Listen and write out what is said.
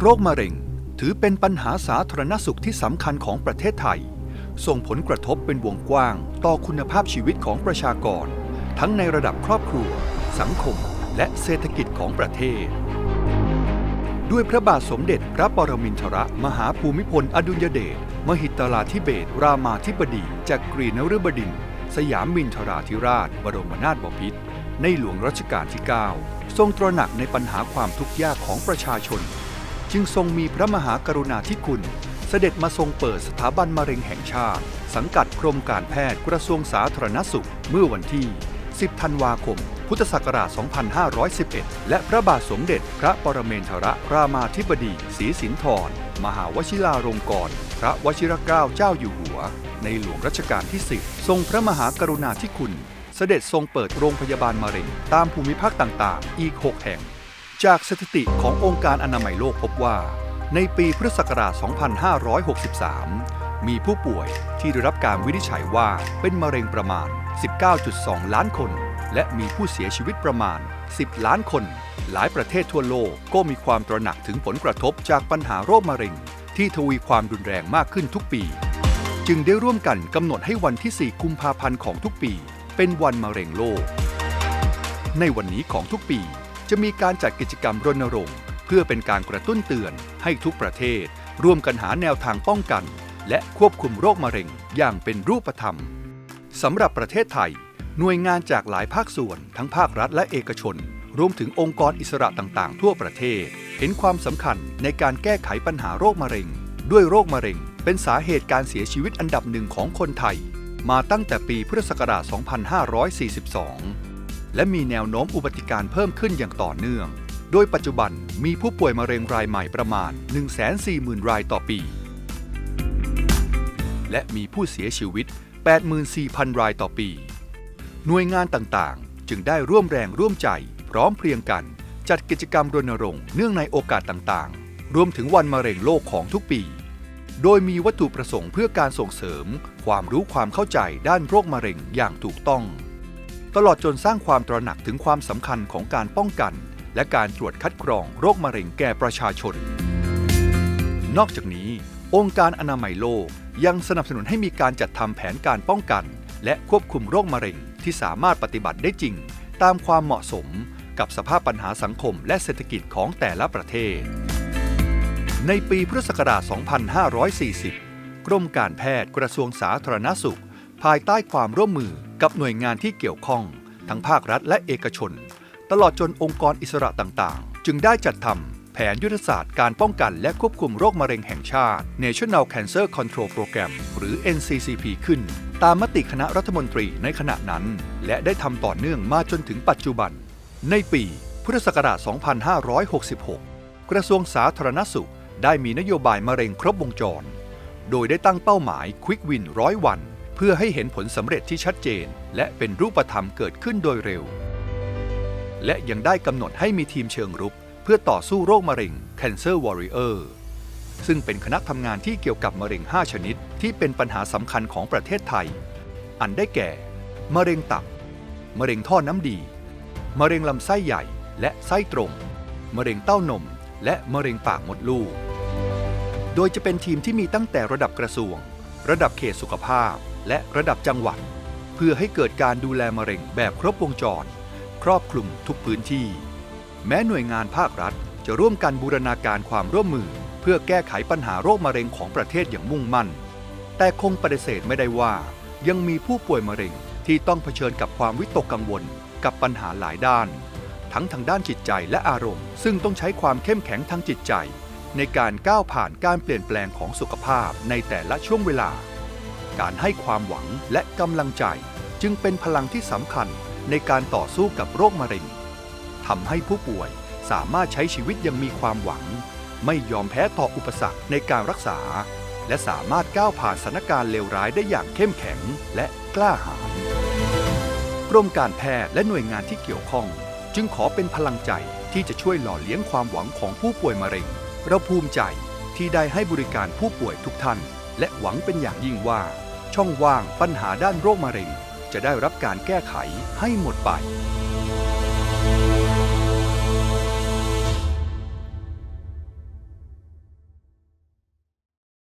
โรคมะเร็ง ถือเป็นปัญหาสาธารณสุขที่สำคัญของประเทศไทย ส่งผลกระทบเป็นวงกว้าง ต่อคุณภาพชีวิตของประชากร ทั้งในระดับครอบครัว สังคม และเศรษฐกิจของประเทศ ด้วยพระบาทสมเด็จพระปรมินทรมหาภูมิพลอดุลยเดชมหิตลาธิเบศรรามาธิบดีจากกรีนฤบดิน สยามมินทราธิราช บรมนาถบพิตรในหลวงรัชกาลที่ 9 ทรงตระหนักในปัญหาความทุกข์ยากของประชาชน จึงทรงมีพระมหากรุณาธิคุณ เสด็จมาทรงเปิดสถาบันมะเร็งแห่งชาติ สังกัดกรมการแพทย์กระทรวงสาธารณสุข เมื่อวันที่ 10 ธันวาคม พุทธศักราช 2511 และพระบาทสมเด็จพระปรเมนทรรามาธิบดีศรีสินธรมหาวชิราลงกรณพระวชิรเกล้าเจ้าอยู่หัว ในหลวงรัชกาลที่ 10 ทรงพระมหากรุณาธิคุณ เสด็จทรงเปิดโรงพยาบาลมะเร็งตามภูมิภาคต่างๆ อีก 6 แห่ง จากสถิติขององค์การอนามัยโลกพบว่า ในปีพุทธศักราช 2563 มีผู้ป่วยที่ได้รับการวินิจฉัยว่าเป็นมะเร็งประมาณ 19.2 ล้านคน และมีผู้เสียชีวิตประมาณ 10 ล้านคน หลายประเทศทั่วโลกก็มีความตระหนักถึงผลกระทบจากปัญหาโรคมะเร็ง ที่ทวีความรุนแรงมากขึ้นทุกปี จึงได้ร่วมกันกำหนดให้วันที่ 4 กุมภาพันธ์ของทุกปี เป็นวันมะเร็งโลก ในวันนี้ของทุกปี จะมีการจัดกิจกรรมรณรงค์ เพื่อเป็นการกระตุ้นเตือนให้ทุกประเทศ ร่วมกันหาแนวทางป้องกัน และควบคุมโรคมะเร็งอย่างเป็นรูปธรรมสำหรับประเทศไทย หน่วยงานจากหลายภาคส่วน ทั้งภาครัฐและเอกชน รวมถึงองค์กรอิสระต่างๆ ทั่วประเทศ เห็นความสำคัญในการแก้ไขปัญหาโรคมะเร็ง ด้วยโรคมะเร็ง เป็นสาเหตุการเสียชีวิตอันดับหนึ่งของคนไทย มาตั้งแต่ปีพุทธศักราช 2542 และมีแนวโน้มอุบัติการเพิ่มขึ้นอย่างต่อเนื่อง โดยปัจจุบันมีผู้ป่วยมะเร็งรายใหม่ประมาณ 140,000 รายต่อปี และมีผู้เสียชีวิต 84,000 รายต่อปี หน่วยงานต่างๆ จึงได้ร่วมแรงร่วมใจ พร้อมเพรียงกัน จัดกิจกรรมรณรงค์เนื่องในโอกาสต่างๆ รวมถึงวันมะเร็งโลกของทุกปีโดยมีวัตถุประสงค์เพื่อการส่งเสริม ความรู้ความเข้าใจด้านโรคมะเร็งอย่างถูกต้อง ตลอดจนสร้างความตระหนักถึงความสำคัญของการป้องกัน และการตรวจคัดกรองโรคมะเร็งแก่ประชาชน นอกจากนี้ องค์การอนามัยโลกยังสนับสนุนให้มีการจัดทำแผนการป้องกัน และควบคุมโรคมะเร็งที่สามารถปฏิบัติได้จริง ตามความเหมาะสมกับสภาพปัญหาสังคมและเศรษฐกิจของแต่ละประเทศ ในปีพุทธศักราช 2540 กรมการแพทย์กระทรวงสาธารณสุข ภายใต้ความร่วมมือ กับหน่วยงานที่เกี่ยวข้อง ทั้งภาครัฐและเอกชน ตลอดจนองค์กรอิสระต่างๆ จึงได้จัดทำแผนยุทธศาสตร์การป้องกันและควบคุมโรคมะเร็งแห่งชาติ National Cancer Control Program หรือ NCCP ขึ้น ตามมติคณะรัฐมนตรีในขณะนั้น และได้ทำต่อเนื่องมาจนถึงปัจจุบัน ในปีพุทธศักราช 2566 กระทรวงสาธารณสุขได้มีนโยบายมะเร็งครบวงจร โดยได้ตั้งเป้าหมาย Quick Win ร้อยวัน เพื่อให้เห็นผลสำเร็จที่ชัดเจน และเป็นรูปธรรมเกิดขึ้นโดยเร็ว และยังได้กำหนดให้มีทีมเชิงรุก เพื่อต่อสู้โรคมะเร็ง Cancer Warrior ซึ่งเป็นคณะทำงานที่เกี่ยวกับมะเร็ง 5 ชนิด ที่เป็นปัญหาสำคัญของประเทศไทย อันได้แก่ มะเร็งตับ มะเร็งท่อน้ำดี มะเร็งลำไส้ใหญ่ และไส้ตรง มะเร็งเต้านม และมะเร็งปากมดลูก โดยจะเป็นทีมที่มีตั้งแต่ระดับกระทรวง ระดับเขตสุขภาพ และระดับจังหวัด เพื่อให้เกิดการดูแลมะเร็งแบบครบวงจร ครอบคลุมทุกพื้นที่ แม้หน่วยงานภาครัฐจะร่วมกันบูรณาการความร่วมมือ เพื่อแก้ไขปัญหาโรคมะเร็งของประเทศอย่างมุ่งมั่น แต่คงปฏิเสธไม่ได้ว่า ยังมีผู้ป่วยมะเร็งที่ต้องเผชิญกับความวิตกกังวล กับปัญหาหลายด้าน ทั้งทางด้านจิตใจและอารมณ์ ซึ่งต้องใช้ความเข้มแข็งทางจิตใจ ในการก้าวผ่านการเปลี่ยนแปลงของสุขภาพในแต่ละช่วงเวลา การให้ความหวังและกำลังใจจึงเป็นพลังที่สำคัญในการต่อสู้กับโรคมะเร็งทำให้ผู้ป่วยสามารถใช้ชีวิตยังมีความหวัง ไม่ยอมแพ้ต่ออุปสรรคในการรักษา และสามารถก้าวผ่านสถานการณ์เลวร้ายได้อย่างเข้มแข็งและกล้าหาญกรมการแพทย์และหน่วยงานที่เกี่ยวข้อง จึงขอเป็นพลังใจที่จะช่วยหล่อเลี้ยงความหวังของผู้ป่วยมะเร็ง เราภูมิใจที่ได้ให้บริการผู้ป่วยทุกท่าน และหวังเป็นอย่างยิ่งว่า ช่องว่างปัญหาด้านโรคมะเร็ง จะได้รับการแก้ไขให้หมดไป